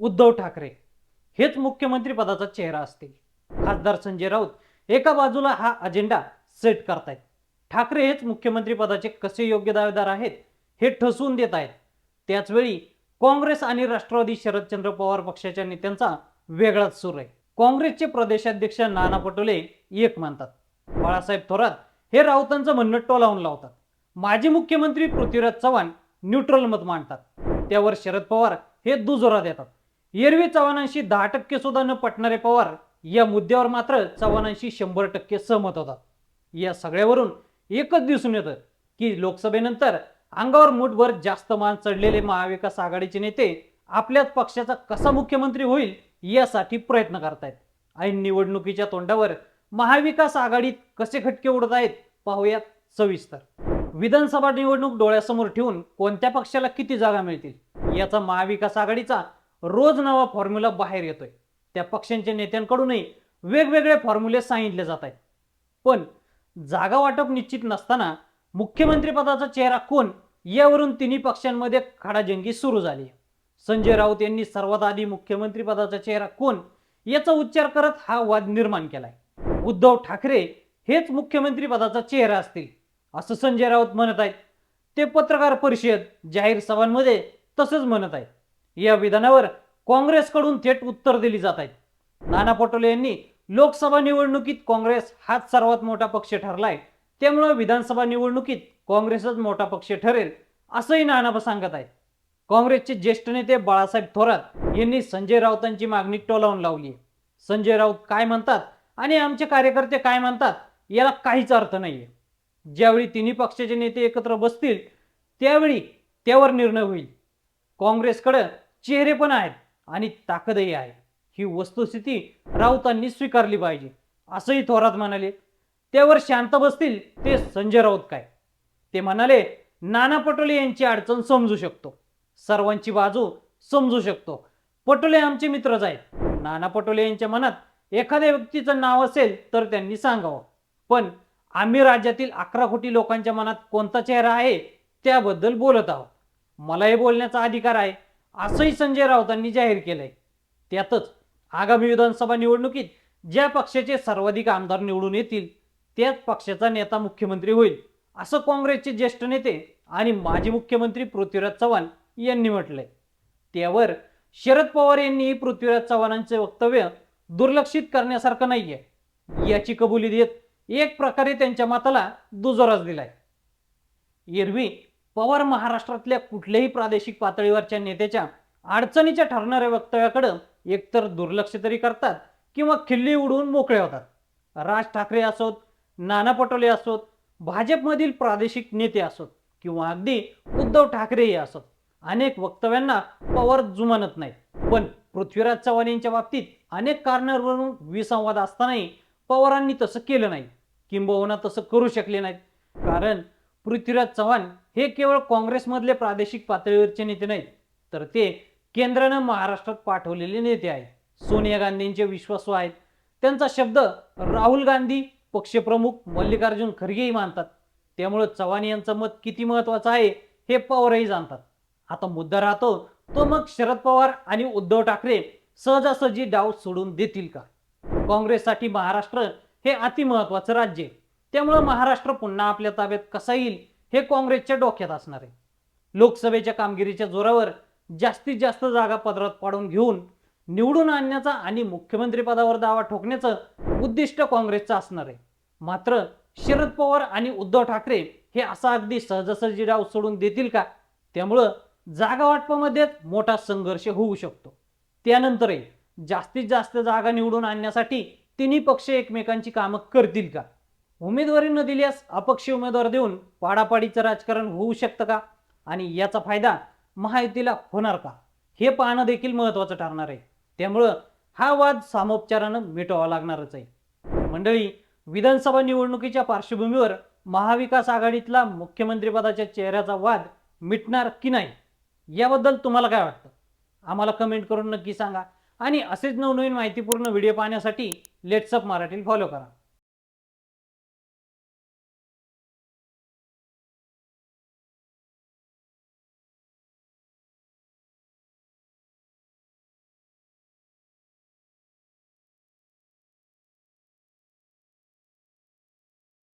उद्धव ठाकरे हेच मुख्यमंत्री पदाचा चेहरा असतील. खासदार संजय राऊत एका बाजूला हा अजेंडा सेट करतायत. ठाकरे हेच मुख्यमंत्री पदाचे कसे योग्य दावेदार आहेत हे ठसवून देत आहेत. त्याचवेळी काँग्रेस आणि राष्ट्रवादी शरदचंद्र पवार पक्षाच्या नेत्यांचा वेगळाच सूर आहे. काँग्रेसचे प्रदेशाध्यक्ष नाना पटोले एक मानतात. बाळासाहेब थोरात हे राऊतांचं म्हणणं टोलावून लावतात. माजी मुख्यमंत्री पृथ्वीराज चव्हाण न्यूट्रल मत मांडतात. त्यावर शरद पवार हे दुजोरा देतात. एरवी चव्हाणांशी दहा टक्के सुद्धा न पटणारे पवार या मुद्द्यावर मात्र चव्हाणांशी शंभर टक्के सहमत होतात. या सगळ्यावरून एकच दिसून येतं की लोकसभेनंतर अंगावर मुठभर जास्त मान चढलेले महाविकास आघाडीचे नेते आपल्याच पक्षाचा कसा मुख्यमंत्री होईल यासाठी प्रयत्न करतायत. आणि निवडणुकीच्या तोंडावर महाविकास आघाडीत कसे खटके उडत आहेत पाहूयात सविस्तर. विधानसभा निवडणूक डोळ्यासमोर ठेवून कोणत्या पक्षाला किती जागा मिळतील? याचा महाविकास आघाडीचा रोज नवा फॉर्म्युला बाहेर येतोय. त्या पक्षांच्या नेत्यांकडूनही वेगवेगळे फॉर्म्युले सांगितले जात आहेत. पण जागा वाटप निश्चित नसताना मुख्यमंत्रीपदाचा चेहरा कोण यावरून तिन्ही पक्षांमध्ये खडाजंगी सुरू झाली संजय राऊत यांनी सर्वात आधी मुख्यमंत्रीपदाचा चेहरा कोण याचा उच्चार करत हा वाद निर्माण केलाय. उद्धव ठाकरे हेच मुख्यमंत्रीपदाचा चेहरा असतील असं संजय राऊत म्हणत आहेत. ते पत्रकार परिषद जाहीर सभांमध्ये तसंच म्हणत आहेत. या विधानावर काँग्रेसकडून थेट उत्तर दिली जात आहेत. नाना पटोले यांनी लोकसभा निवडणुकीत काँग्रेस हाच सर्वात मोठा पक्ष ठरलाय. त्यामुळे विधानसभा निवडणुकीत काँग्रेसच मोठा पक्ष ठरेल असंही नाना सांगत आहेत. काँग्रेसचे ज्येष्ठ नेते बाळासाहेब थोरात यांनी संजय राऊतांची मागणी टोलावून लावली. संजय राऊत काय म्हणतात आणि आमचे कार्यकर्ते काय म्हणतात याला काहीच अर्थ नाहीये. ज्यावेळी तिन्ही पक्षाचे नेते एकत्र बसतील त्यावेळी त्यावर निर्णय होईल. काँग्रेसकडे चेहरे पण आहेत आणि ताकदही आहे. ही वस्तुस्थिती राऊतांनी स्वीकारली पाहिजे असंही थोरात म्हणाले. त्यावर शांत बसतील ते संजय राऊत काय? ते म्हणाले नाना पटोले यांची अडचण समजू शकतो. सर्वांची बाजू समजू शकतो. पटोले आमचे मित्रच आहेत. नाना पटोले यांच्या मनात एखाद्या व्यक्तीचं नाव असेल तर त्यांनी सांगावं. पण आम्ही राज्यातील अकरा कोटी लोकांच्या मनात कोणता चेहरा आहे त्याबद्दल बोलत आहोत. मलाही बोलण्याचा अधिकार आहे. असंही संजय राऊतांनी जाहीर केलंय. त्यातच आगामी विधानसभा निवडणुकीत ज्या पक्षाचे सर्वाधिक आमदार निवडून येतील त्याच पक्षाचा नेता मुख्यमंत्री होईल असं काँग्रेसचे ज्येष्ठ नेते आणि माजी मुख्यमंत्री पृथ्वीराज चव्हाण यांनी म्हटलंय. त्यावर शरद पवार यांनी पृथ्वीराज चव्हाणांचे वक्तव्य दुर्लक्षित करण्यासारखं नाहीये. याची कबुली देत एक प्रकारे त्यांच्या मताला दुजोराच दिलाय. एरवी पवार महाराष्ट्रातल्या कुठल्याही प्रादेशिक पातळीवरच्या नेत्याच्या अडचणीच्या ठरणाऱ्या वक्तव्याकडं एकतर दुर्लक्ष तरी करतात किंवा खिल्ली उडवून मोकळे होतात. राज ठाकरे असोत नाना पटोले असोत भाजपमधील प्रादेशिक नेते असोत किंवा अगदी उद्धव ठाकरेही असोत. अनेक वक्तव्यांना पवार जुमानत नाहीत. पण पृथ्वीराज चव्हाण यांच्या बाबतीत अनेक कारणांवरून विसंवाद असतानाही पवारांनी तसं केलं नाही. किंबहुना तसं करू शकले नाहीत. कारण पृथ्वीराज चव्हाण हे केवळ काँग्रेसमधले प्रादेशिक पातळीवरचे नेते नाहीत तर ते केंद्रानं महाराष्ट्रात पाठवलेले नेते आहेत. सोनिया गांधींचे विश्वासू आहेत. त्यांचा शब्द राहुल गांधी पक्षप्रमुख मल्लिकार्जुन खरगेही मानतात. त्यामुळं चव्हाण यांचं मत किती महत्वाचं आहे हे पवारही जाणतात. आता मुद्दा राहतो तो मग शरद पवार आणि उद्धव ठाकरे सहजासहजी डाव सोडून देतील का? काँग्रेससाठी महाराष्ट्र हे अतिमहत्वाचं राज्य आहे. त्यामुळं महाराष्ट्र पुन्हा आपल्या ताब्यात कसा येईल हे काँग्रेसच्या डोक्यात असणार आहे. लोकसभेच्या कामगिरीच्या जोरावर जास्तीत जास्त जागा पदरात पाडून घेऊन निवडून आणण्याचा आणि मुख्यमंत्रीपदावर दावा ठोकण्याचं उद्दिष्ट काँग्रेसचं असणार आहे. मात्र शरद पवार आणि उद्धव ठाकरे हे असा अगदी सहजासहजी डाव सोडून देतील का? त्यामुळं जागा वाटपामध्येच मोठा संघर्ष होऊ शकतो. त्यानंतरही जास्तीत जास्त जागा निवडून आणण्यासाठी तिन्ही पक्ष एकमेकांची कामं करतील का? उमेदवारी न दिल्यास अपक्ष उमेदवार देऊन पाडापाडीचं राजकारण होऊ शकतं का? आणि याचा फायदा महायुतीला होणार का? हे पाहणं देखील महत्त्वाचं ठरणार आहे. त्यामुळं हा वाद सामोपचारानं मिटवावा लागणारच आहे. मंडळी विधानसभा निवडणुकीच्या पार्श्वभूमीवर महाविकास आघाडीतला मुख्यमंत्रीपदाच्या चेहऱ्याचा वाद मिटणार की नाही? याबद्दल तुम्हाला काय वाटतं? आम्हाला कमेंट करून नक्की सांगा. आणि असेच नवनवीन माहितीपूर्ण व्हिडिओ पाहण्यासाठी लेट्सअप मराठी फॉलो करा.